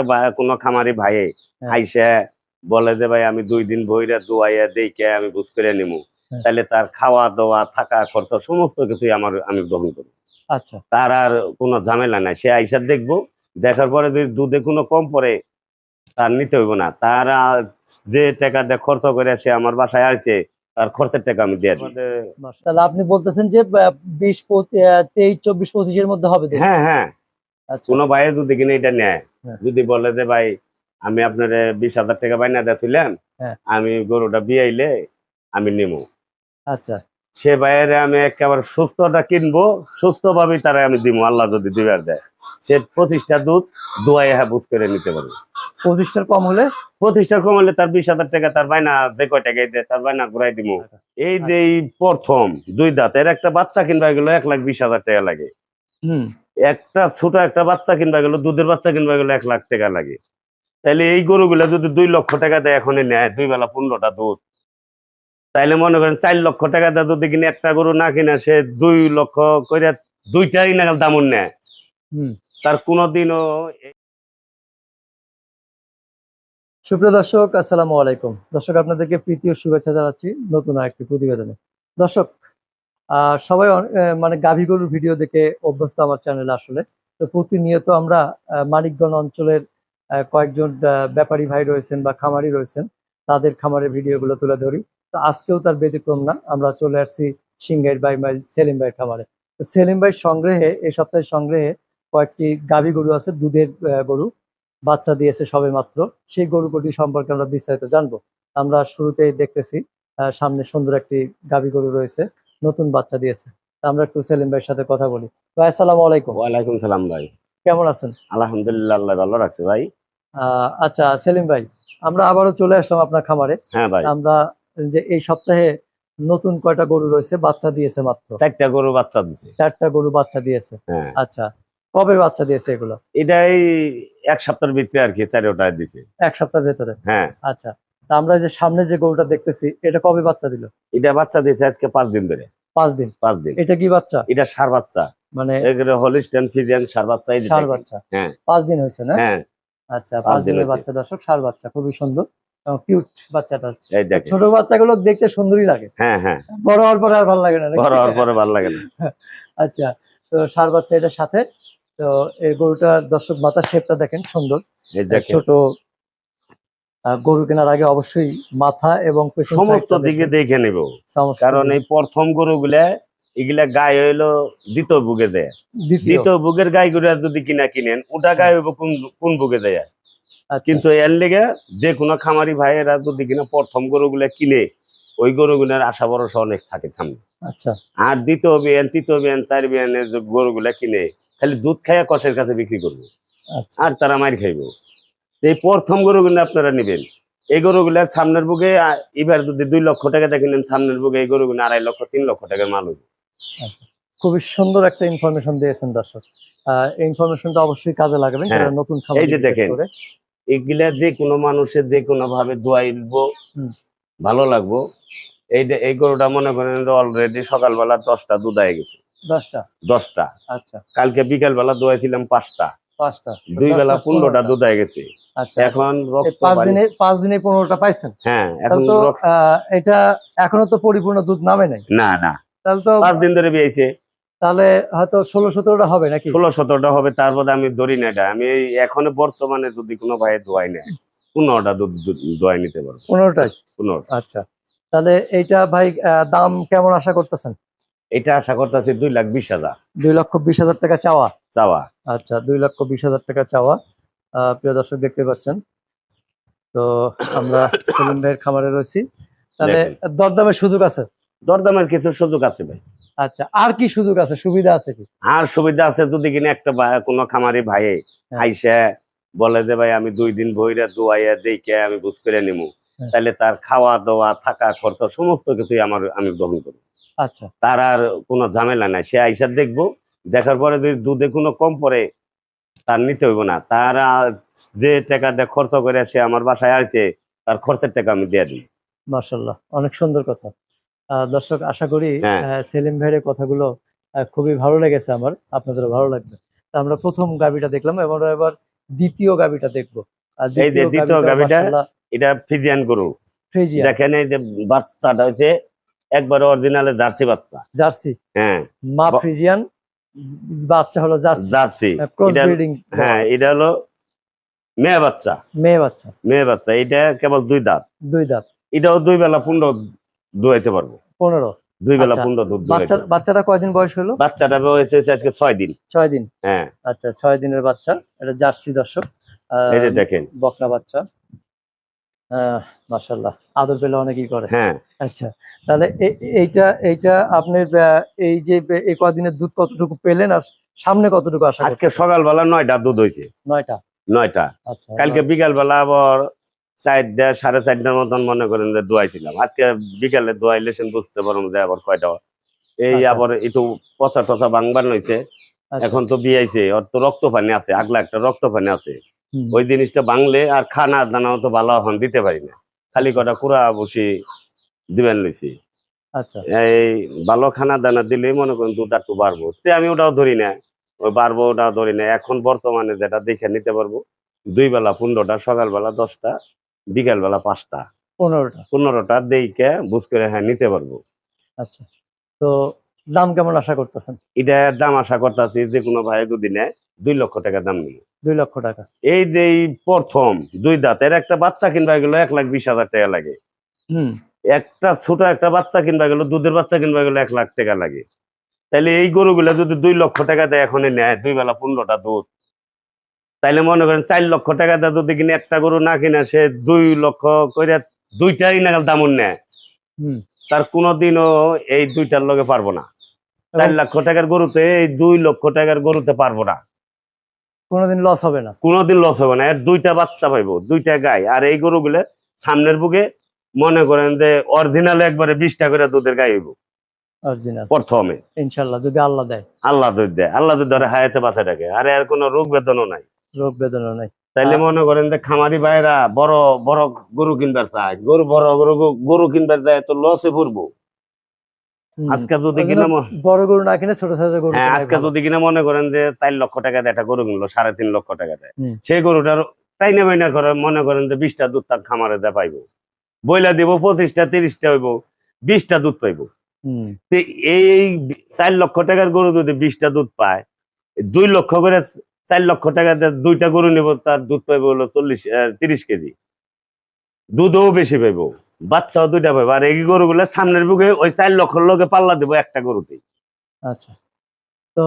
একটা কোনো খামারি ভাই হ্যাঁ। আইসে বলে যে ভাই আমি দুই দিন বইরা দুয়াইয়া দেখে আমি বুঝ করে নিমু। হ্যাঁ। তাহলে তার খাওয়া দাওয়া থাকা খরচ সমস্ত কিছুই আমার আমি গ্রহণ করি আচ্ছা। তার আর কোনো ঝামেলা নাই। সে আইসা দেখব দেখার পরে যদি দুধে কোনো কম পড়ে তার নিতে হইব না। তার যে টাকা দিয়ে খরচ করে সে আমার বাসায় আসছে তার খরচের টাকা আমি দিয়ে দিই। তাহলে আপনি বলতেছেন যে বিশ পঁচিশ তেইশ চব্বিশ পঁচিশের মধ্যে হবে হ্যাঁ হ্যাঁ। কোনো ভাই যদি কিনে এটা নেয় হ্যাঁ। যদি বলে যে ভাই আমি আপনার বিশ হাজার টাকা বাইনা দিয়ে তুললাম হ্যাঁ। আমি গরুটা বিয়াইলে আমি নেব আচ্ছা। সে বাইরে আমি একেবারে সুস্থটা কিনবো সুস্থ ভাবে তারা আমি দিব আল্লাহ যদি দিবার দেয়। সে পঁচিশটা দুধ দুয়াই হ্যাঁ বুঝ করে নিতে পারবে। পঁচিশটার কম হলে? পঁচিশটার কম হলে তার বিশ হাজার টাকা তার বাইনা যে টাকা দেয় তার বাইনা ঘুরাই দিব এই যে প্রথম দুই দাঁতের একটা বাচ্চা কিনবা গেল এক লাখ বিশ হাজার টাকা লাগে। হুম। একটা ছোট একটা বাচ্চা কিনবা গেল দুধের বাচ্চা কিনবা গেল এক লাখ টাকা লাগে। তাহলে এই গরুগুলা যদি দুই লক্ষ টাকা দেয় এখনই নেয় দুই বেলা পনেরোটা দুধ। তাইলে মনে করেন চার লক্ষ টাকা দেয় যদি কিনে একটা গরু না কিনে সে দুই লক্ষ করে দুইটাই নাগাল দামন নেয়। হুম। তার কোনোদিনও সুপ্রিয় দর্শক আসসালামু আলাইকুম। দর্শক আপনাদেরকে প্রীতি ও শুভেচ্ছা জানাচ্ছি নতুন আরেকটি প্রতিবেদনে। দর্শক সবাই মানে গাভী গরুর ভিডিও দেখে অভ্যস্ত আমার চ্যানেলে আসলে। তো প্রতিনিয়ত আমরা মানিকগঞ্জ অঞ্চলের কয়েকজন ব্যাপারী ভাই রয়েছেন বা খামারি রয়েছেন, তাদের খামারের ভিডিওগুলো তুলে ধরি। তো আজকেও তার ব্যতিক্রম না, আমরা চলে আসছি সিংহের বাই মাইল, সেলিম ভাইয়ের খামারে। তো সেলিম ভাইয়ের সংগ্রহে এই সপ্তাহের সংগ্রহে কয়েকটি গাভী গরু আছে, দুধের গরু। বাচ্চা দিয়েছে সবে মাত্র। সেই গরু সম্পর্কে আমরা বিস্তারিত জানব। আমরা শুরুতেই দেখতেছি সামনে সুন্দর একটি গাভী গরু রয়েছে। নতুন বাচ্চা দিয়েছে। আমরা একটু সেলিম ভাইয়ের সাথে কথা বলি। ভাই আসসালামু আলাইকুম। ওয়ালাইকুম সালাম ভাই। কেমন আছেন? আলহামদুলিল্লাহ আল্লাহ ভালো রাখছে ভাই। আচ্ছা সেলিম ভাই আমরা আবারও চলে আসলাম আপনার খামারে। হ্যাঁ ভাই। আমরা যে এই সপ্তাহে নতুন কয়টা গরু রয়েছে বাচ্চা দিয়েছে মাত্র? চারটা গরু বাচ্চা দিছে চারটা গরু বাচ্চা দিয়েছে। হ্যাঁ। আচ্ছা কবে বাচ্চা দিয়েছে এগুলো? এটাই এক সপ্তাহের ভিতরে আর কি চারোটা দিছে এক সপ্তাহের ভেতরে? হ্যাঁ। আচ্ছা তা আমরা যে সামনে যে গরুটা দেখতেছি এটা কবে বাচ্চা দিল? এটা বাচ্চা দিয়েছে আজকে পাঁচ দিন ধরে। পাঁচ দিন। পাঁচ দিন। এটা কি বাচ্চা? এটা সার বাচ্চা। মানে হলিস্টেন ফিজিয়ান সার বাচ্চা দেখেন। বাচ্চা। হ্যাঁ। পাঁচ দিন হয়েছে না? হ্যাঁ। আচ্ছা পাঁচ দিনের বাচ্চা দর্শক সার বাচ্চা খুবই সুন্দর কিউট বাচ্চাটা। ছোট বাচ্চাগুলো দেখতে সুন্দরই লাগে। হ্যাঁ হ্যাঁ। বড় হওয়ার পরে আর ভালো লাগে না বড় হওয়ার পরে ভালো লাগে না। আচ্ছা তো ষাঁড় বাচ্চা এটার সাথে তো এই গরুটার দর্শক মাথার শেপটা দেখেন সুন্দর। ছোট গরু কেনার আগে অবশ্যই মাথা এবং সমস্ত দিকে দেখে- নেব। কারণ এই প্রথম গরুগুলা এগুলা গায়ে হইল দ্বিতীয় বুকে দেয়। দ্বিতীয়। বুকের গাইগুলা যদি কিনা কিনেন ওটা গায়ে হইব কোন কোন বুকে দেয়? আচ্ছা, কিন্তু এর লেগে যে কোনো খামারি ভাইয়েরা যদি কিনা প্রথম গরুগুলা কিনে ওই গরুগুলার আশা ভরসা অনেক থাকে সামনে। আচ্ছা। আর দ্বিতীয় বিয়ান তৃতীয় বিয়ান চার বিয়ানের গরুগুলা কিনে খালি দুধ খাইয়া কষের কাছে বিক্রি করবে। আচ্ছা। আর তারা মার খাইব। এই প্রথম গরুগুলো আপনারা নেবেন। এই গরুগুলার সামনের বুকে এবার যদি দুই লক্ষ টাকা দিয়ে কিনেন সামনের বুকে এই গরুগুলো আড়াই লক্ষ তিন লক্ষ টাকার মাল হইবে। খুবই সুন্দর একটা ইনফরমেশন দিয়েছেন দর্শক। ইনফরমেশনটা অবশ্যই কাজে লাগাবেন হ্যাঁ। যারা নতুন খামার এই যে দেখেন। এগুলা যে কোনো মানুষের যে কোনো ভাবে দোয়াইব। ভালো লাগবো। এইটা এই গরুটা মনে করেন অলরেডি সকালবেলা দশটা দুধ হয়ে গেছে। দশটা? দশটা। আচ্ছা। কালকে বিকেল বেলা দোয়াইছিলাম পাঁচটা। পাঁচটা। দুই বেলা পনেরোটা দুধ হয়ে গেছে। আচ্ছা এখন এই রক্ত পাঁচ দিনে পাঁচ দিনে পনেরোটা পাইছেন? হ্যাঁ এখন তো এটা এখনও তো পরিপূর্ণ দুধ নামে নাই? না না। তাহলে তো পাঁচ দিন ধরে বিয়েছে তাহলে হয়তো ষোলো সতেরোটা হবে নাকি? ষোলো সতেরোটা হবে তারপরে আমি ধরি না এটা। আমি এখনও বর্তমানে যদি কোনো ভাই দোয়াই নেয় পনেরোটা দুধ দোয়াই নিতে পারব। পনেরোটাই? পনেরো আচ্ছা। তাহলে এইটা ভাই দাম কেমন আশা করতেছেন? এটা আশা করতেছি দুই লাখ বিশ হাজার। দুই লক্ষ বিশ হাজার টাকা চাওয়া। চাওয়া। আচ্ছা দুই লক্ষ বিশ হাজার টাকা চাওয়া। প্রিয় দর্শক দেখতে পাচ্ছেন। তো আমরা সেলিম ভাইয়ের খামারে রয়েছি। তাহলে দরদামের সুযোগ আছে? দরদামের কিছু সুযোগ আছে ভাই। আচ্ছা আর কি সুযোগ আছে? সুবিধা আছে কি? আর সুবিধা আছে যদি কিনা একটা কোনো খামারি ভাই হ্যাঁ। আইসে বলে যে ভাই আমি দুই দিন বইরা দুয়াইয়া দেখে আমি বুঝ করে নিমু। হ্যাঁ। তাহলে তার খাওয়া দাওয়া থাকা খরচ সমস্ত কিছুই আমার আমি গ্রহণ করি আচ্ছা। তার আর কোনো ঝামেলা নাই। সে আইসা দেখব দেখার পরে যদি দুধে কোনো কম পড়ে তার নিতে হইব না। তার যে টাকা দিয়ে খরচ করে সে আমার বাসায় আসছে তার খরচের টাকা আমি দিয়ে দিই। মার্শাল্লাহ অনেক সুন্দর কথা। দর্শক আশা করি হ্যাঁ। সেলিম ভাইয়ের কথাগুলো খুবই ভালো লেগেছে আমার আপনাদের ভালো লাগবে। তা আমরা প্রথম গাবিটা দেখলাম এবং এবার দ্বিতীয় গাবিটা দেখব। এই যে দ্বিতীয় গাভীটা, এটা ফিজিয়ান গরু। দেখেন এই যে বাচ্চাটা হচ্ছে একবার অরিজিনালে জার্সি বাচ্চা। জার্সি। হ্যাঁ। মা ফ্রিজিয়ান বাচ্চা হলো জার্সি। এটা হ্যাঁ এটা হলো মেয়ে বাচ্চা। মেয়ে বাচ্চা। মেয়ে বাচ্চা। এটা কেবল দুই দাঁত। দুই দাঁত। এটাও দুই বেলা পূর্ণ দুয়াইতে পারব। পনেরো। দুই বেলা আচ্ছা, দুধ বাচ্চাটা কয়দিন বয়স হলো? বাচ্চাটা হয়েছে আজকে ছয় দিন। ছয় দিন। হ্যাঁ। আচ্ছা ছয় দিনের বাচ্চা। এটা জার্সি দর্শক। আহ, এই যে দেখেন। বকনা বাচ্চা। মাশাল্লাহ আদর পেলে অনেকেই করে। হ্যাঁ। আচ্ছা তাহলে এইটা এইটা আপনার আহ, এই যে এই কদিনের দুধ কতটুকু পেলেন আর সামনে কতটুকু আশা আজকে সকালবেলা নয়টা দুধ হয়েছে। নয়টা? নয়টা। আচ্ছা। কালকে বিকাল বেলা আবার চারটা সাড়ে চারটার মতন মনে করেন যে দোয়াইছিলাম। আজকে বিকালে দোয়াইলে সে বুঝতে পারব যে আবার কয়টা এই আচ্ছা। আবার একটু পচা টচা বাংবার নইছে আচ্ছা, এখন তো বিয়াইছে ওর তো রক্ত পানি আছে আগলা একটা রক্ত পানি আছে। ওই জিনিসটা বাংলে আর খানা দানা তো ভালো এখন দিতে পারি না। খালি কটা কুড়া বসি দিবেন লইছি। আচ্ছা। এই ভালো খানা দানা দিলেই মনে করেন দুধ একটু বাড়বো। তে আমি ওটাও ধরি না। ওই বাড়বো ওটাও ধরি না। এখন বর্তমানে যেটা দেখে নিতে পারব দুই বেলা পনেরোটা সকালবেলা দশটা বিকাল বেলা পাঁচটা। পনেরোটা। পনেরোটা দেখে বুঝ করে হ্যাঁ নিতে পারব। আচ্ছা। তো দাম কেমন আশা করতেছেন? এটা দাম আশা করতেছি যে কোনো ভাই যদি নেয় দুই লক্ষ টাকা দাম নিব দুই লক্ষ টাকা। এই যে প্রথম দুই দাঁতের একটা বাচ্চা কিনবা গেল এক লাখ বিশ হাজার টাকা লাগে। হুম। একটা ছোট একটা বাচ্চা কিনবা গেল দুধের বাচ্চা কিনবা গেল এক লাখ টাকা লাগে। তাহলে এই গরুগুলা যদি দুই লক্ষ টাকা দেয় এখন নেয় দুই বেলা পনেরোটা দুধ। তাইলে মনে করেন চার লক্ষ টাকা দেয় যদি কিনে একটা গরু না কিনে সে দুই লক্ষ করে দুইটাই নাগাল দামন নেয়। হুম। তার কোনোদিনও এই দুইটার লগে পারব না। চার লক্ষ টাকার গরুতে এই দুই লক্ষ টাকার গরুতে পারব না। কোনোদিন লস হবে না। কোনোদিন লস হবে না। এর দুইটা বাচ্চা পাইবো দুইটা গাই। আর এই গরুগুলো সামনের বুকে মনে করেন যে অরিজিনাল একবারে বিশটা করে দুধের গাই হইব। প্রথমে। ইনশাল্লাহ যদি আল্লাহ দেয়। আল্লাহ দেয়। আল্লাহ ধরে হায়াতে বাঁচা থাকে। আর এর কোনো রোগ বেদনও নাই। রোগ বেদনা নাই। তাইলে মনে করেন যে খামারি ভাইরা বড় বড় গরু কিনবার চায়। গরু বড় গরু গরু কিনবার যায় তো লসে পড়ব। আজকে যদি কিনা বড় গরু না কিনে ছোট সাইজের গরু হ্যাঁ আজকে যদি কিনা মনে করেন যে চার লক্ষ টাকা দিয়ে একটা গরু কিনলো সাড়ে তিন লক্ষ টাকা দেয়। সেই গরুটার টাইনা বাইনা করে মনে করেন যে বিশটা দুধ তার খামারে দেয় পাইবো। বইলা দিব পঁচিশটা তিরিশটা হইব বিশটা দুধ পাইবো। এই চার লক্ষ টাকার গরু যদি বিশটা দুধ পায় দুই লক্ষ করে চার লক্ষ টাকা দুইটা গরু নেব তার দুধ পাইবো হলো চল্লিশ তিরিশ কেজি। দুধও বেশি পাইবো। বাচ্চাও দুইটা পাইবো। আর এই গরুগুলো সামনের বুকে ওই চার লক্ষ লোকে পাল্লা দেবো একটা গরুতে আচ্ছা। তো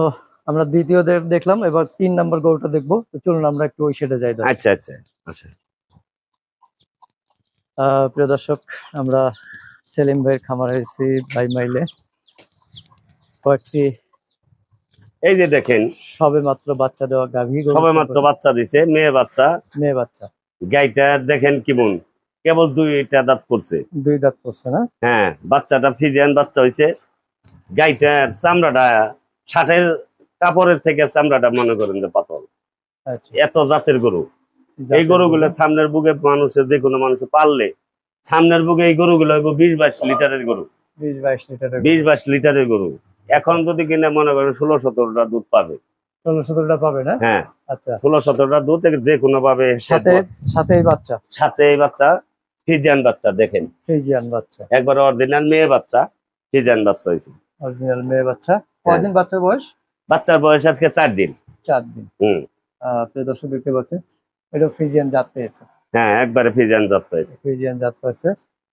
আমরা দ্বিতীয় দেখলাম এবার তিন নম্বর গরুটা দেখব। তো চলুন আমরা একটু ওই সেটা যাই। আচ্ছা আচ্ছা আচ্ছা। আহ, প্রিয় দর্শক আমরা সেলিম ভাইয়ের খামারে এসেছি ভাই মাইলে। কয়েকটি এই যে দেখেন সবে মাত্র বাচ্চা দেওয়া গাভী সবে মাত্র বাচ্চা দিছে মেয়ে বাচ্চা। মেয়ে বাচ্চা। গাইটা দেখেন কেমন কেবল দুইটা দাঁত পড়ছে। দুই দাঁত পড়ছে না? হ্যাঁ বাচ্চাটা ফিজিয়ান বাচ্চা হয়েছে গাইটার চামড়াটা ষাটের কাপড়ের থেকে চামড়াটা মনে করেন যে পাতল। আচ্ছা। এত জাতের গরু। এই গরুগুলো সামনের বুকে মানুষের যে কোনো মানুষে পারলে সামনের বুকে এই গরুগুলো হইব বিশ বাইশ লিটারের গরু। বিশ বাইশ লিটারের গরু। এখন যদি কিনা মনে করেন ষোলো সতেরোটা দুধ পাবে। ষোলো সতেরোটা পাবে না? হ্যাঁ। আচ্ছা। ষোলো সতেরোটা দুধ যে কোনো সাথে সাথে বাচ্চা? সাথে বাচ্চা। ফিজিয়ান বাচ্চা দেখেন। ফ্রিজিয়ান বাচ্চা। একবার অরিজিনাল মেয়ে বাচ্চা ফিজিয়ান বাচ্চা হয়েছে। অরিজিনাল মেয়ে বাচ্চা। হ্যাঁ। কদিন বাচ্চার বয়স? বাচ্চার বয়স আজকে চার দিন। চার দিন। হুম। প্রিয় দর্শক দেখতে পাচ্ছেন এটা ফ্রিজিয়ান জাত পেয়েছে। হ্যাঁ একবারে ফিজিয়ান জাত হয়েছে ফ্রিজিয়ান জাত পাইছে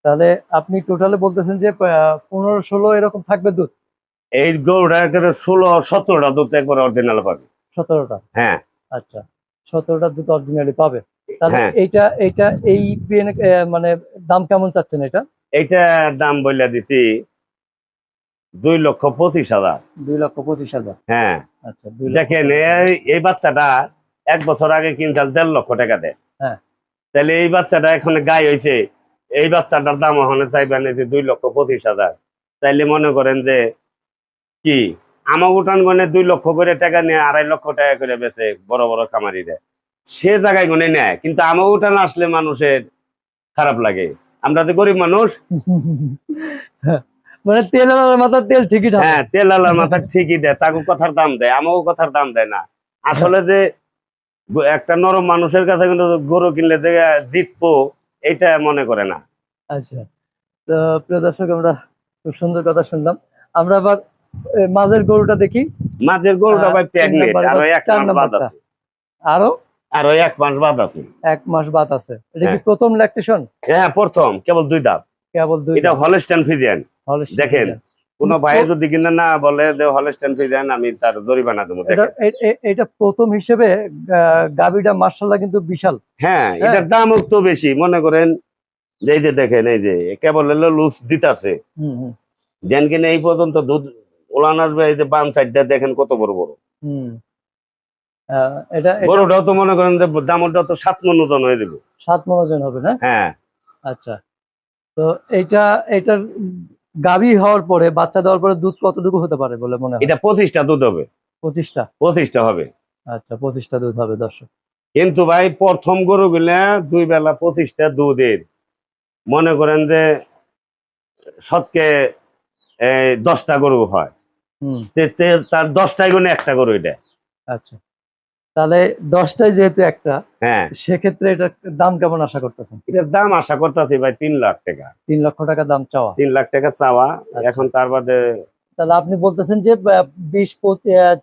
তাহলে আপনি টোটালে বলতেছেন যে পনেরো ষোলো এরকম থাকবে দুধ? এই গরুটা একেবারে ষোলো সতেরোটা দুধ একবার অরিজিনাল পাবে। সতেরোটা? হ্যাঁ। আচ্ছা সতেরোটা দুধ অরিজিনালি পাবে। তাহলে হ্যাঁ। এইটা এইটা এই মানে দাম কেমন চাচ্ছেন এটা? এইটা দাম বলে দিছি দুই লক্ষ পঁচিশ হাজার। দুই লক্ষ পঁচিশ হাজার। হ্যাঁ। আচ্ছা দেখেন এই বাচ্চাটা এক বছর আগে কিনতাল দেড় লক্ষ টাকা দেয়। হ্যাঁ। তাহলে এই বাচ্চাটা এখন গায়ে হয়েছে এই বাচ্চাটার দাম ওখানে চাইবেন যে দুই লক্ষ পঁচিশ হাজার। তাইলে মনে করেন যে কি? আমার উঠান গনে দুই লক্ষ করে টাকা নিয়ে আড়াই লক্ষ টাকা করে বেছে বড় বড় খামারিরা। সে জায়গায় গুনে নেয় কিন্তু আমার না আসলে মানুষের খারাপ লাগে। আমরা তো গরিব মানুষ। মানে তেল আলার মাথার তেল ঠিকই। হ্যাঁ তেল আলার ঠিকই দেয় তাকে কথার দাম দেয় আমাকেও কথার দাম দেয় না। আসলে যে একটা নরম মানুষের কাছে কিন্তু গরু কিনলে জিতবো এটা মনে করে না। আচ্ছা তো প্রিয় দর্শক আমরা খুব সুন্দর কথা শুনলাম। আমরা আবার মাঝের গরুটা দেখি। মাঝের গরুটা আহ, ভাই প্রেগনেন্ট নাম্বার এক চার বাদ আছে। আরও? আরও এক মাস বাদ আছে। এক মাস বাদ আছে। এটা কি হ্যাঁ। প্রথম ল্যাকটেশন হ্যাঁ প্রথম কেবল দুই দাম কেবল দুই এটা হলস্টান ফিজিয়ান দেখেন। কোনো ভাই যদি কিনা না বলে যে হলস্টান ফিজিয়ান আমি তার জরিমানা দেবো এটা প্রথম হিসেবে গাভীটা মার্শাল্লাহ কিন্তু বিশাল। হ্যাঁ হ্যাঁ। এটার দাম তো বেশি। মনে করেন যে এই যে দেখেন এই যে কেবল হলো লুজ দিতাছে। যেন কিনা এই পর্যন্ত দুধ ওলান আসবে এই যে বাম সাইডটা দেখেন কত বড় বড়। এটা এটা বড়টাও তো মনে করেন যে দামটা তো সাত মন ওজন হয়ে যাবে। সাত মনোজন হবে না? হ্যাঁ। আচ্ছা। তো এইটা এটার গাভী হওয়ার পরে বাচ্চা দেওয়ার পরে দুধ কতটুকু হতে পারে বলে মনে হয়? এটা পঁচিশটা দুধ হবে। পঁচিশটা? পঁচিশটা হবে। আচ্ছা পঁচিশটা দুধ হবে দর্শক। কিন্তু ভাই প্রথম গরু গুলা দুই বেলা পঁচিশটা দুধের। মনে করেন যে এই, দশটা গরু হয়। তার দশটাই গুণে একটা গরু এটা। আচ্ছা। তাহলে দশটায় যেহেতু একটা হ্যাঁ। সেক্ষেত্রে এটার দাম কেমন আশা করতেছেন? এটার দাম আশা করতেছি ভাই তিন লাখ টাকা। তিন লক্ষ টাকা দাম চাওয়া। তিন লাখ টাকা চাওয়া। আচ্ছা। এখন তার বাদে তাহলে আপনি বলতেছেন যে বিশ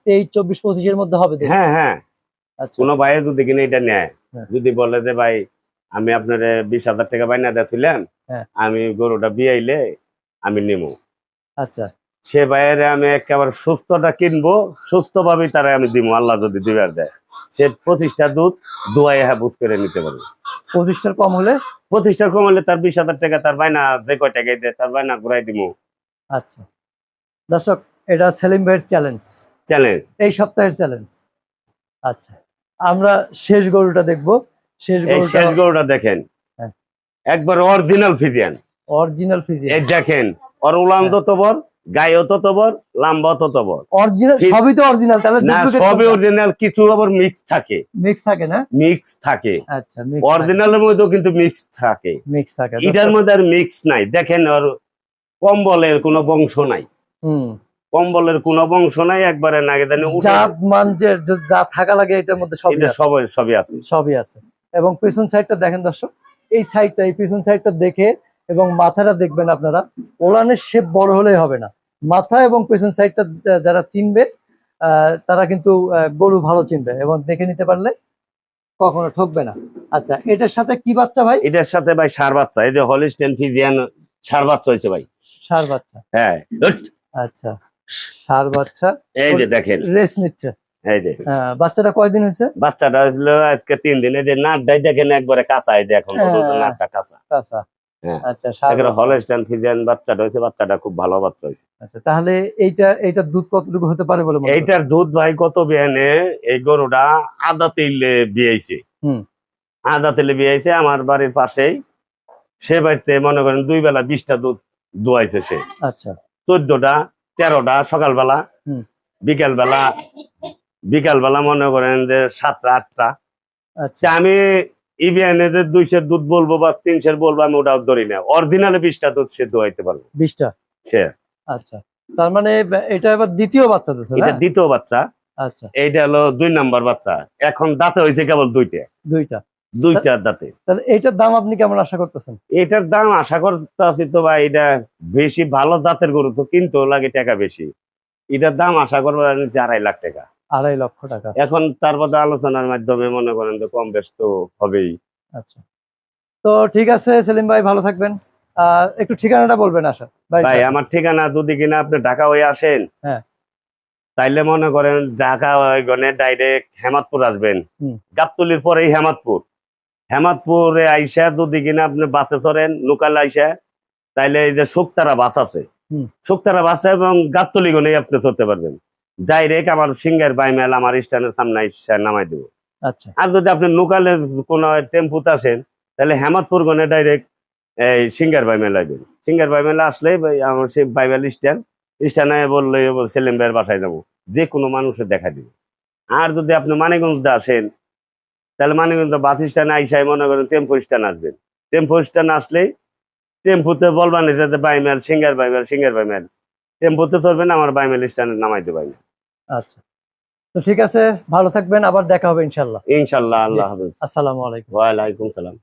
তেইশ চব্বিশ পঁচিশের মধ্যে হবে হ্যাঁ হ্যাঁ। আচ্ছা। কোনো ভাই যদি কিনে এটা নেয় হ্যাঁ। যদি বলে যে ভাই আমি আপনার বিশ হাজার টাকা বাইনা দিয়েছিলাম হ্যাঁ। আমি গরুটা বিয়াইলে আমি নেব আচ্ছা। সে বাইরে আমি একেবারে সুস্থটা কিনবো সুস্থ ভাবেই তারা আমি দিব আল্লাহ যদি দিবার দেয়। সে পঁচিশটা দুধ দুয়াই হ্যাঁ করে নিতে পারবে। পঁচিশটার কম হলে? পঁচিশটার কম হলে তার বিশ হাজার টাকা তার বাইনা যে কয় টাকাই দেয় তার বাইনা ঘুরাই দিব আচ্ছা। দর্শক এটা সেলিম ভাইয়ের চ্যালেঞ্জ চ্যালেঞ্জ এই সপ্তাহের চ্যালেঞ্জ আচ্ছা আমরা শেষ গরুটা দেখব। শেষ শেষ গরুটা দেখেন। হ্যাঁ। একবার অরিজিনাল ফিজিয়ান অরিজিনাল ফিজিয়ান এই দেখেন ওর উলান হ্যাঁ। তত লাম্বা তত অরিজিনাল সবই তো অরিজিনাল তাহলে না সবই অরিজিনাল কিছু আবার মিক্স থাকে। মিক্স থাকে না? মিক্স থাকে। আচ্ছা অরিজিনালের মধ্যেও কিন্তু মিক্স থাকে। মিক্স থাকে এটার মধ্যে আর মিক্স নাই। দেখেন ওর কম্বলের কোনো বংশ নাই। হুম। কম্বলের কোনো বংশ নাই একবারে মান যে যে- যা থাকা লাগে এটার মধ্যে সবই সবই সবই আছে। সবই আছে। এবং পিছন সাইডটা দেখেন দর্শক এই সাইডটা এই পিছন সাইডটা দেখে এবং মাথাটা দেখবেন আপনারা ওলানের শেপ বড় হলেই হবে না। মাথা এবং পেছন সাইডটা যারা চিনবে আহ, তারা কিন্তু গরু ভালো চিনবে এবং দেখে নিতে পারলে কখনো ঠকবে না। আচ্ছা এটার সাথে কি বাচ্চা ভাই? এটার সাথে ভাই সার বাচ্চা এই যে হলিস্টেন ফিজিয়ান সার বাচ্চা হয়েছে ভাই। সার বাচ্চা? হ্যাঁ আচ্ছা সার বাচ্চা। এই যে দেখেন। রেস নিচ্ছে। এই যে। হ্যাঁ, বাচ্চাটা কয়দিন হয়েছে? বাচ্চাটা আজকে তিন দিন। এই যে নাটটাই দেখেন একবারে কাঁচা এই যে এখন হ্যাঁ। নাটটা কাঁচা। হ্যাঁ। আচ্ছা একেবারে বাচ্চা। বাচ্চাটা হয়েছে বাচ্চাটা খুব ভালো বাচ্চা হয়েছে। আচ্ছা তাহলে এইটা দুধ কতটুকু হতে পারে বলে এইটার দুধ ভাই কত বিয়ানে? এই গরুটা আদা তেলে বিয়াইছে। আদা তেলে বিয়াইছে আমার বাড়ির পাশেই। সে বাড়িতে মনে করেন দুই বেলা বিশটা দুধ দুয়াইছে সে। আচ্ছা। চোদ্দটা তেরোটা সকালবেলা। হুম। বিকাল বেলা বিকাল বেলা মনে করেন যে সাতটা আটটা। আচ্ছা। আমি ইবিয়ানে যে দুইশের দুধ বলব বা তিনশের বলব আমি ওটাও ধরি না। অরিজিনালে বিশটা দুধ সে দোয়াইতে পারব। বিশটা? সে। আচ্ছা। তার মানে এটা এবার দ্বিতীয় বাচ্চা দিচ্ছে এটা দ্বিতীয় বাচ্চা। আচ্ছা। এইটা হলো দুই নাম্বার বাচ্চা। এখন দাঁতে হয়েছে কেবল দুইটা। দুইটা। দুইটা দাঁতে। তাহলে দাম আপনি কেমন আশা করতেছেন? এটার দাম আশা তো ভাই এটা বেশি ভালো জাতের গরু তো কিনতেও লাগে টাকা বেশি। এটার দাম আশা করব আড়াই লাখ টাকা। আড়াই লক্ষ টাকা। এখন তার মধ্যে আলোচনার মাধ্যমে মনে করেন যে কম বেশ তো হবেই। আচ্ছা। তো ঠিক আছে সেলিম ভাই ভালো থাকবেন। একটু ঠিকানাটা বলবেন আশা। ভাই আমার ঠিকানা যদি কিনা আপনি ঢাকা হয়ে আসেন হ্যাঁ। তাইলে মনে করেন ঢাকা গনে ডাইরেক্ট হেমাদপুর আসবেন। গাবতলির পরেই হেমাদপুর। হেমাদপুরে আইসা যদি কিনা আপনি বাসে চড়েন লোকাল আইসা তাইলে এই যে শুকতারা বাস আছে। শুকতারা বাস এবং গাবতলি গনেই আপনি চড়তে পারবেন। ডাইরেক্ট আমার সিঙ্গার বাইমেল আমার স্ট্যান্ডের সামনে নামাই দেবো। আচ্ছা। আর যদি আপনি লোকালে কোনো টেম্পুতে আসেন তাহলে হেমাদপুর গনে ডাইরেক্ট এই সিঙ্গার বাইমেল আসবেন সিঙ্গার বাইমেল আসলে ভাই আমার সেই বাইবেল স্ট্যান্ড স্ট্যান্ডে বললে সেলিম ভাইয়ের বাসায় যাব। যে কোনো মানুষের দেখা দিবে। আর যদি আপনি মানিকগঞ্জে আসেন তাহলে মানিকগঞ্জ বাস স্ট্যান্ডে আইসাই মনে করেন টেম্পো স্ট্যান্ড আসবেন। টেম্পো স্ট্যান্ড আসলেই টেম্পুতে বলবান যে বাইমেল সিঙ্গার বাইমেল সিঙ্গার বাইমেল টেম্পুতে চলবেন আমার বাইমেল স্ট্যান্ডে নামাই দেবেন। আচ্ছা। তো ঠিক আছে ভালো থাকবেন আবার দেখা হবে ইনশাল্লাহ। ইনশাল্লাহ আল্লাহ হাফিজ। আসসালামু আলাইকুম। ওয়ালাইকুম সালাম।